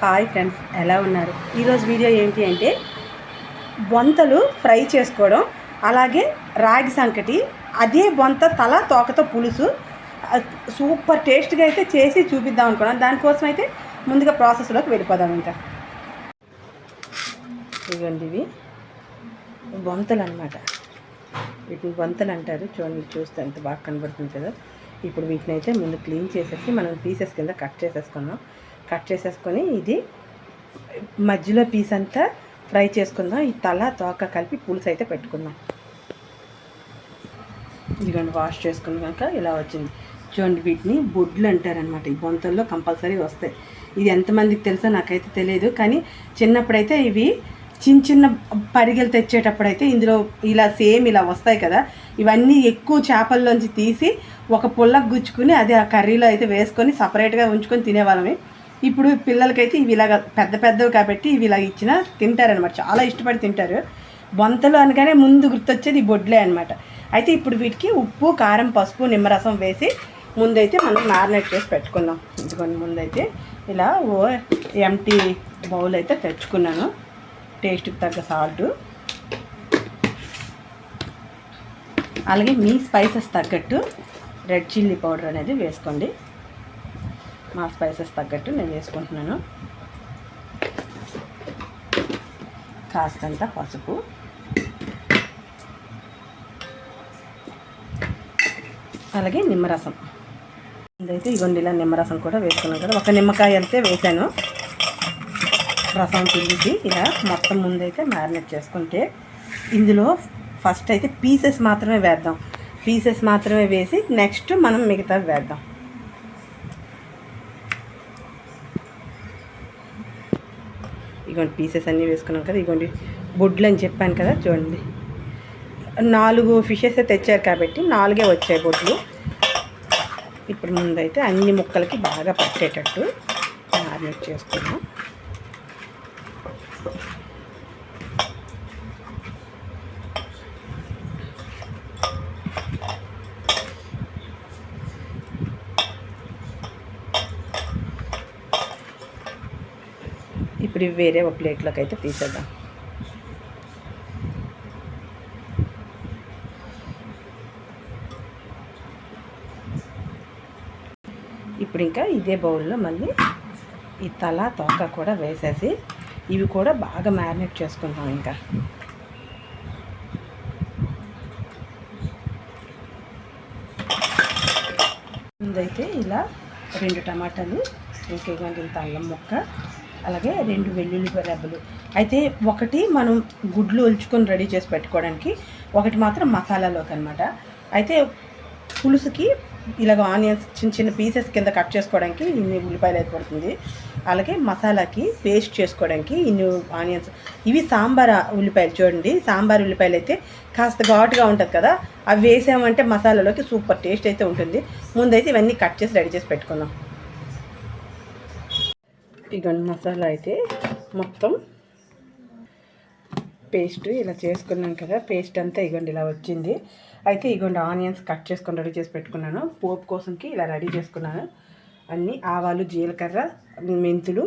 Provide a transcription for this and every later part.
Hi friends ఎలా ఉన్నారు? ఈరోజు వీడియో ఏంటి అంటే బొంతలు ఫ్రై చేసుకోవడం అలాగే రాగి సంకటి అదే బొంత తల తోకతో పులుసు సూపర్ టేస్ట్గా అయితే చేసి చూపిద్దాం అనుకున్నాను దానికోసం అయితే ముందుగా ప్రాసెస్లోకి వెళ్ళిపోదాం ఇంకా. ఇవ్వండి ఇవి. బొంతలు అనమాట వీటిని బొంతలు అంటారు. చూడండి చూస్తే ఎంత బాగా కనబడుతుంది కదా. ఇప్పుడు వీటిని అయితే ముందు క్లీన్ చేసేసి మనం పీసెస్ కింద కట్ చేసేసుకున్నాం కట్ చేసేసుకొని ఇది మధ్యలో పీస్ అంతా ఫ్రై చేసుకుందాం. ఈ తల తోక కలిపి పులుసు అయితే పెట్టుకుందాం. ఇదిగోండి వాష్ చేసుకున్నాక ఇలా వచ్చింది. చూడండి వీటిని బొడ్లు అంటారనమాట ఈ బొంతల్లో కంపల్సరీ వస్తాయి. ఇది ఎంతమందికి తెలుసో నాకైతే తెలియదు కానీ చిన్నప్పుడైతే ఇవి చిన్న చిన్న పరిగెలు తెచ్చేటప్పుడైతే ఇందులో ఇలా సేమ్ ఇలా వస్తాయి కదా. ఇవన్నీ ఎక్కువ చేపల్లోంచి తీసి ఒక పుల్లకు గుచ్చుకుని అది ఆ కర్రీలో అయితే వేసుకొని సపరేట్గా ఉంచుకొని తినేవాళ్ళమే. ఇప్పుడు పిల్లలకైతే ఇవి ఇలాగ పెద్ద పెద్దవి కాబట్టి ఇవి ఇలా ఇచ్చిన తింటారనమాట చాలా ఇష్టపడి తింటారు. బొంతలు అనగానే ముందు గుర్తొచ్చేది బొడ్లే అనమాట అయితే ఇప్పుడు వీటికి ఉప్పు కారం పసుపు నిమ్మరసం వేసి ముందైతే మనం మ్యారినేట్ చేసి పెట్టుకుందాం. ఇదిగోండి ముందైతే ఇలా ఓ ఎంటీ బౌల్ అయితే తెచ్చుకున్నాను. టేస్ట్కి తగ్గ సాల్ట్ అలాగే మీ స్పైసెస్ తగ్గట్టు రెడ్ చిల్లీ పౌడర్ అనేది వేసుకోండి. మా స్పైసెస్ తగ్గట్టు నేను వేసుకుంటున్నాను. కాస్తంత పసుపు. అలాగే నిమ్మరసం. ఇదైతే ఇగోండి ఇలా నిమ్మరసం కూడా వేసుకున్నాను కదా. ఒక నిమ్మకాయ అంతే వేసాను. రసం పిండికి ఇలా మొత్తం ముందైతే మ్యారినేట్ చేసుకుంటే ఇందులో ఫస్ట్ అయితే పీసెస్ మాత్రమే వేద్దాం. పీసెస్ మాత్రమే వేసి నెక్స్ట్ మనం మిగతా వేద్దాం. ఇగోండి పీసెస్ అన్నీ వేసుకున్నాం కదా ఇగోండి బొడ్లు అని చెప్పాను కదా చూడండి. నాలుగు ఫిషెస్ తెచ్చారు కాబట్టి నాలుగే వచ్చాయి బొడ్లు. ఇప్పుడు ముందైతే అన్ని ముక్కలకి బాగా పట్టేటట్టు మ్యారినేట్ చేసుకున్నాం ఇప్పుడు ఇవి వేరే ఒక ప్లేట్లోకి అయితే తీసేద్దాం. ఇప్పుడు ఇంకా ఇదే బౌల్లో మళ్ళీ ఈ తల తోక కూడా వేసేసి ఇవి కూడా బాగా మ్యారినేట్ చేసుకుంటాం ఇంకా. ముందైతే ఇలా రెండు టమాటాలు ఇంకా ఇంత అల్లం ముక్క అలాగే రెండు వెల్లుల్లి రెబ్బలు. అయితే ఒకటి మనం గుడ్లు ఒలుచుకొని రెడీ చేసి పెట్టుకోవడానికి ఒకటి మాత్రం మసాలాలోకి అనమాట అయితే పులుసుకి ఇలాగ ఆనియన్స్ చిన్న చిన్న పీసెస్ కింద కట్ చేసుకోవడానికి ఇన్ని ఉల్లిపాయలు అయితే పడుతుంది. అలాగే మసాలాకి పేస్ట్ చేసుకోవడానికి ఇన్ని ఆనియన్స్. ఇవి సాంబార్ ఉల్లిపాయలు చూడండి. సాంబార్ ఉల్లిపాయలు అయితే కాస్త ఘాటుగా ఉంటుంది కదా అవి వేసామంటే మసాలాలోకి సూపర్ టేస్ట్ అయితే ఉంటుంది. ముందైతే ఇవన్నీ కట్ చేసి రెడీ చేసి పెట్టుకుందాం. ఇగోండి మసాలా అయితే మొత్తం పేస్ట్ ఇలా చేసుకున్నాం కదా పేస్ట్ అంతా ఇగోండి ఇలా వచ్చింది. అయితే ఇగోండి ఆనియన్స్ కట్ చేసుకొని రెడీ చేసి పెట్టుకున్నాను. పోపు కోసంకి ఇలా రెడీ చేసుకున్నాను. అన్ని ఆవాలు జీలకర్ర మెంతులు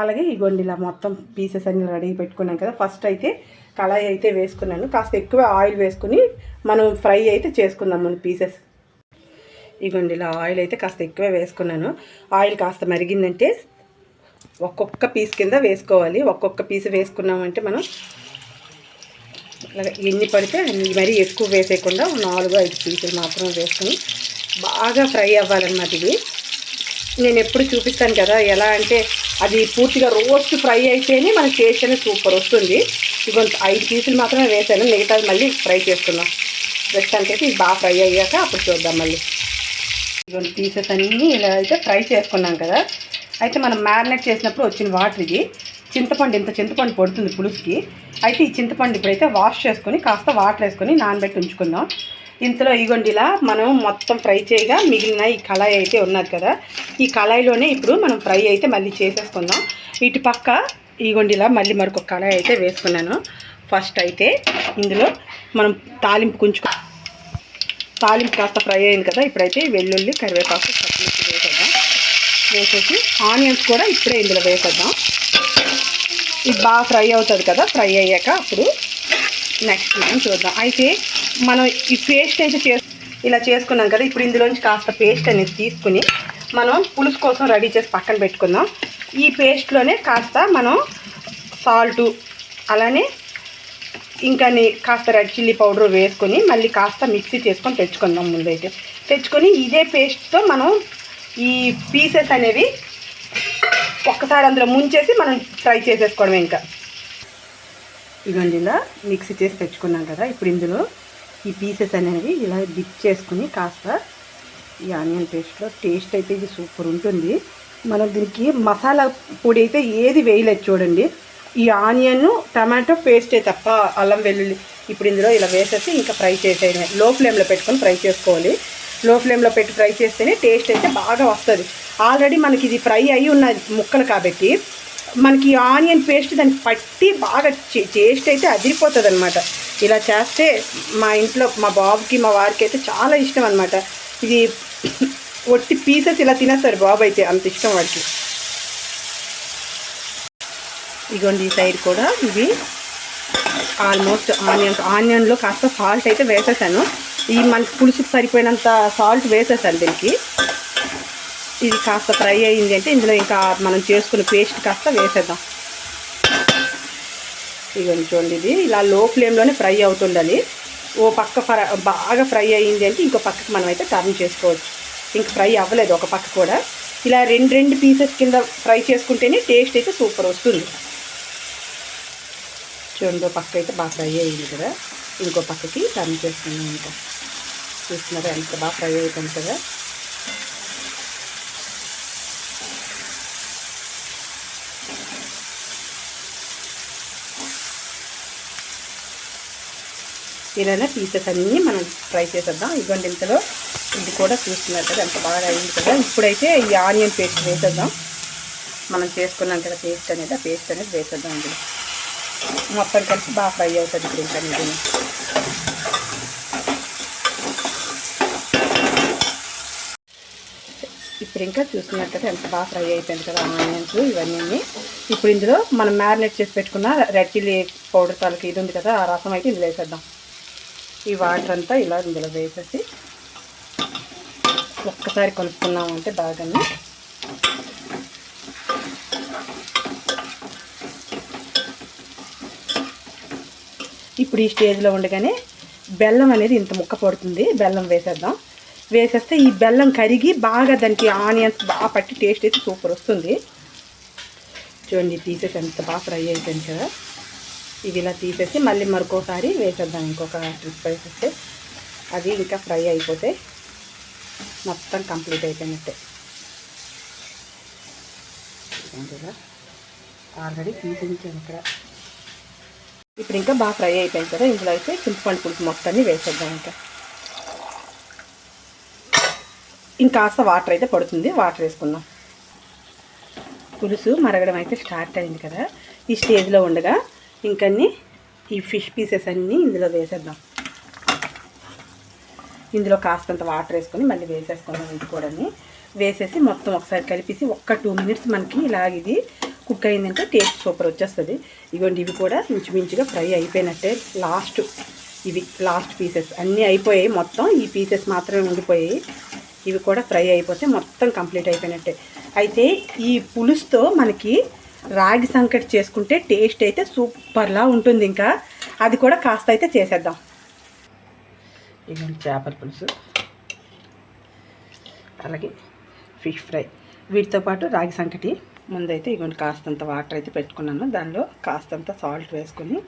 అలాగే ఇగోండి ఇలా మొత్తం పీసెస్ అన్ని రెడీ పెట్టుకున్నాం కదా. ఫస్ట్ అయితే కళాయి అయితే వేసుకున్నాను. కాస్త ఎక్కువ ఆయిల్ వేసుకుని మనం ఫ్రై అయితే చేసుకుందాం మన పీసెస్. ఇగోండి ఇలా ఆయిల్ అయితే కాస్త ఎక్కువ వేసుకున్నాను. ఆయిల్ కాస్త మరిగిందంటే ఒక్కొక్క పీస్ కింద వేసుకోవాలి. ఒక్కొక్క పీస్ వేసుకున్నామంటే మనం అలాగే ఎన్ని పడితే మరీ ఎక్కువ వేసేయకుండా నాలుగు ఐదు పీసులు మాత్రం వేసుకుని బాగా ఫ్రై అవ్వాలన్నమాట ఇవి నేను ఎప్పుడు చూపిస్తాను కదా ఎలా అంటే అది పూర్తిగా రోస్ట్ ఫ్రై అయితేనే మన టేస్ట్ అనేది సూపర్ వస్తుంది. ఇవ్వండి ఐదు పీసులు మాత్రమే వేసాను. మిగతా మళ్ళీ ఫ్రై చేసుకున్నాం ప్రస్తుతానికి అయితే ఇది బాగా ఫ్రై అయ్యాక అప్పుడు చూద్దాం మళ్ళీ. ఇవన్నీ పీసెస్ అన్నీ ఇలా అయితే ఫ్రై చేసుకున్నాం కదా. అయితే మనం మ్యారినేట్ చేసినప్పుడు వచ్చిన వాటర్ ఇది. చింతపండు ఇంత చింతపండు పడుతుంది పులుసుకి. అయితే ఈ చింతపండు ఇప్పుడైతే వాష్ చేసుకొని కాస్త వాటర్ వేసుకొని నానబెట్టి ఉంచుకుందాం. ఇంతలో ఇగొండిలా మనం మొత్తం ఫ్రై చేయగా మిగిలిన ఈ కళాయి అయితే ఉన్నది కదా. ఈ కళాయిలోనే ఇప్పుడు మనం ఫ్రై అయితే మళ్ళీ చేసేసుకుందాం. ఇటు పక్క ఇగోండి మళ్ళీ మరొక కళాయి అయితే వేసుకున్నాను. ఫస్ట్ అయితే ఇందులో మనం తాలింపు కుంచుకో తాలింపు కాస్త ఫ్రై అయింది కదా. ఇప్పుడైతే వెల్లుల్లి కరివేపాకు పచ్చిమిర్చి వేసేద్దాం. వేసేసి ఆనియన్స్ కూడా ఇప్పుడే ఇందులో వేసేద్దాం. ఇది బాగా ఫ్రై అవుతుంది కదా ఫ్రై అయ్యాక అప్పుడు నెక్స్ట్ మనం చూద్దాం. అయితే మనం ఈ పేస్ట్ అయితే చే ఇలా చేసుకున్నాం కదా ఇప్పుడు ఇందులోంచి కాస్త పేస్ట్ అనేది తీసుకుని మనం పులుసు కోసం రెడీ చేసి పక్కన పెట్టుకుందాం. ఈ పేస్ట్లోనే కాస్త మనం సాల్టు అలానే ఇంకా నీ- కాస్త రెడ్ చిల్లీ పౌడర్ వేసుకొని మళ్ళీ కాస్త మిక్సీ చేసుకొని తెచ్చుకుందాం ముందైతే. తెచ్చుకొని ఇదే పేస్ట్తో మనం ఈ పీసెస్ అనేవి ఒక్కసారి అందులో ముంచేసి మనం ఫ్రై చేసేసుకోవడం ఇంకా. ఇదిగోండి ఇలా మిక్సీ చేసి తెచ్చుకున్నాం కదా ఇప్పుడు ఇందులో ఈ పీసెస్ అనేవి ఇలా డిప్ చేసుకుని కాస్త ఈ ఆనియన్ పేస్ట్లో టేస్ట్ అయితే ఇది సూపర్ ఉంటుంది. మనం దీనికి మసాలా పొడి అయితే ఏది వేయలేదు చూడండి. ఈ ఆనియన్ టమాటో పేస్టే తప్ప అల్లం వెల్లుల్లి ఇప్పుడు ఇందులో ఇలా వేసేసి ఇంకా ఫ్రై చేసేయడమే. లో ఫ్లేమ్లో పెట్టుకొని ఫ్రై చేసుకోవాలి. లో ఫ్లేమ్లో పెట్టి ఫ్రై చేస్తేనే టేస్ట్ అయితే బాగా వస్తుంది. ఆల్రెడీ మనకి ఇది ఫ్రై అయ్యి ఉన్న ముక్కలు కాబట్టి మనకి ఆనియన్ పేస్ట్ దానికి పట్టి బాగా టేస్ట్ అయితే అదిరిపోతుంది అనమాట ఇలా చేస్తే మా ఇంట్లో మా బాబుకి మా వారికి అయితే చాలా ఇష్టం అనమాట ఇది ఒట్టి పీసెస్ ఇలా తినేస్తారు బాబు అయితే అంత ఇష్టం వాడికి. ఇగోండి ఈ సైడ్ కూడా ఇవి ఆల్మోస్ట్ ఆనియన్స్ ఆనియన్లో కాస్త సాల్ట్ అయితే వేసేసాను. ఈ మన పులుసుకు సరిపోయినంత సాల్ట్ వేసేసాను దీనికి. ఇది కాస్త ఫ్రై అయింది అంటే ఇందులో ఇంకా మనం చేసుకున్న పేస్ట్ కాస్త వేసేద్దాం. ఇదిగోండి చూడండి ఇది. ఇలా లో ఫ్లేమ్లోనే ఫ్రై అవుతుండాలి. ఓ పక్క ఫ్రై బాగా ఫ్రై అయ్యింది అంటే ఇంకో పక్కకి మనం అయితే టర్న్ చేసుకోవచ్చు. ఇంక ఫ్రై అవ్వలేదు ఒక పక్క కూడా. ఇలా రెండు రెండు పీసెస్ కింద ఫ్రై చేసుకుంటేనే టేస్ట్ అయితే సూపర్ వస్తుంది. చూడండి పక్క అయితే బాగా ఫ్రై అయ్యింది కదా. ఇంకో పక్కకి టర్న్ చేస్తున్నాను ఇంకా. చూస్తున్నారా ఎంత బాగా ఫ్రై అయిపోయింది కదా ఇలానే పీసెస్ అన్నీ మనం ఫ్రై చేసేద్దాం. ఇదిగోండి ఇంతలో ఇది కూడా చూస్తున్నారు కదా ఎంత బాగా అయింది కదా. ఇప్పుడైతే ఈ ఆనియన్ పేస్ట్ వేసేద్దాం. మనం చేసుకున్నాం కదా పేస్ట్ అనేది ఆ పేస్ట్ అనేది వేసేద్దాం ఇందులో. మొత్తం కలిసి బాగా ఫ్రై అవుతుంది ఇప్పుడు ఇంకా ఇది ఇప్పుడు ఇంకా చూస్తున్నారు ఎంత బాగా ఫ్రై అయిపోయింది కదా ఆనియన్స్ ఇవన్నీ ఇప్పుడు ఇందులో మనం మ్యారినేట్ చేసి పెట్టుకున్న రెడ్ చిల్లీ పౌడర్ తాలూకు ఇది ఉంది కదా ఆ రసం అయితే ఇందులో వేసేద్దాం. ఈ వాటర్ అంతా ఇలా ఇందులో వేసేసి ఒక్కసారి కలుపుకున్నామంటే బాగానే ఇప్పుడు ఈ స్టేజ్లో ఉండగానే బెల్లం అనేది ఇంత ముక్క పడుతుంది. బెల్లం వేసేద్దాం. వేసేస్తే ఈ బెల్లం కరిగి బాగా దానికి ఆనియన్స్ బాగా పట్టి టేస్ట్ అయితే సూపర్ వస్తుంది. చూడండి తీసేసి ఎంత బాగా ఫ్రై అయిపోయింది కదా. ఇది ఇలా తీసేసి మళ్ళీ మరొకసారి వేసేద్దాం. ఇంకొక ట్రిప్ వేసేస్తే అది ఇంకా ఫ్రై అయిపోతే మొత్తం కంప్లీట్ అయిపోయినట్టే. ఆల్రెడీ తీసించాను ఇక్కడ. ఇప్పుడు ఇంకా బాగా ఫ్రై అయిపోయింది కదా ఇందులో అయితే చింతపండు పులుసు మొత్తాన్ని వేసేద్దాం ఇంకా. ఇంకాస్త వాటర్ అయితే పడుతుంది వాటర్ వేసుకుందాం. పులుసు మరగడం అయితే స్టార్ట్ అయింది కదా ఈ స్టేజ్లో ఉండగా ఇంకన్నీ ఈ ఫిష్ పీసెస్ అన్నీ ఇందులో వేసేద్దాం. ఇందులో కాస్తంత వాటర్ వేసుకొని మళ్ళీ వేసేసుకుందాం ఇది కూడా వేసేసి మొత్తం ఒకసారి కలిపేసి ఒక్క టూ మినిట్స్ మనకి ఇలాగ ఇది కుక్ అయిందంటే టేస్ట్ సూపర్ వచ్చేస్తుంది. ఇగోండి ఇవి కూడా మించుమించుగా ఫ్రై అయిపోయినట్టే లాస్ట్ ఇవి లాస్ట్ పీసెస్. అన్నీ అయిపోయాయి మొత్తం. ఈ పీసెస్ మాత్రమే ఉండిపోయాయి. ఇవి కూడా ఫ్రై అయిపోతే మొత్తం కంప్లీట్ అయిపోయినట్టే. అయితే ఈ పులుసుతో మనకి రాగి సంకటి చేసుకుంటే టేస్ట్ అయితే సూపర్లా ఉంటుంది ఇంకా. అది కూడా కాస్త అయితే చేసేద్దాం. ఇవన్నీ చేపల పులుసు. అలాగే ఫిష్ ఫ్రై. వీటితో పాటు రాగి సంకటి. ముందైతే ఇగోండి కాస్తంత వాటర్ అయితే పెట్టుకున్నాను. దానిలో కాస్తంత సాల్ట్ వేసుకొని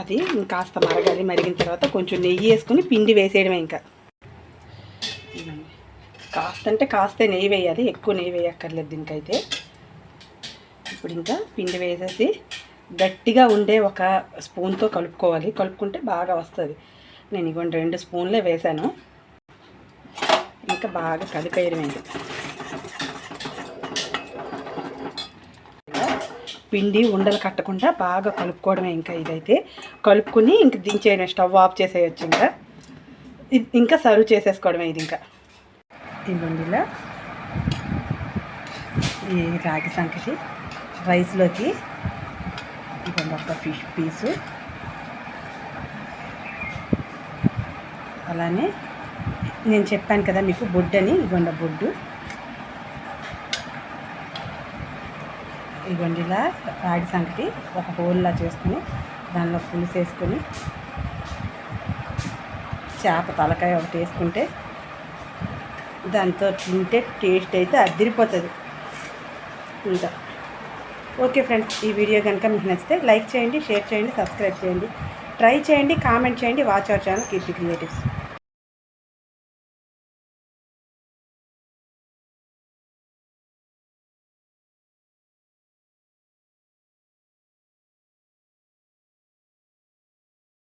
అది కాస్త మరగాలి. మరిగిన తర్వాత కొంచెం నెయ్యి వేసుకొని పిండి వేసేయడమే ఇంకా. కాస్త అంటే కాస్త నెయ్యి వేయాలి ఎక్కువ నెయ్యి వేయక్కర్లేదు దీనికైతే. ఇప్పుడు ఇంకా పిండి వేసేసి గట్టిగా ఉండే ఒక స్పూన్తో కలుపుకోవాలి. కలుపుకుంటే బాగా వస్తుంది. నేను ఇగోండి రెండు స్పూన్లే వేసాను ఇంకా బాగా కలిపేయడమే ఇంకా. పిండి ఉండలు కట్టకుండా బాగా కలుపుకోవడమే ఇంకా ఇదైతే. కలుపుకుని ఇంక దించేయడం స్టవ్ ఆఫ్ చేసేయచ్చు ఇంకా. ఇంకా సర్వ్ చేసేసుకోవడమే ఇది ఇంకా. ఇవ్వండి ఇలా. ఈ రాగి సంకటి రైస్లోకి ఇవ్వండి ఒక ఫిష్ పీసు. అలానే నేను చెప్పాను కదా మీకు బొడ్డు అని ఇగొండ బొడ్డు. ఇగోండి ఇలా రాగి సంకటి ఒక హోల్లా చేసుకుని దానిలో పులుసు వేసుకొని చేప తలకాయ ఒకటి వేసుకుంటే దాంతో తింటే టేస్ట్ అయితే అదిరిపోతుంది. ఇంకా ఓకే ఫ్రెండ్స్ ఈ వీడియో కనుక మీకు నచ్చితే లైక్ చేయండి షేర్ చేయండి సబ్స్క్రైబ్ చేయండి ట్రై చేయండి కామెంట్ చేయండి watch our channel Keerthi creatives.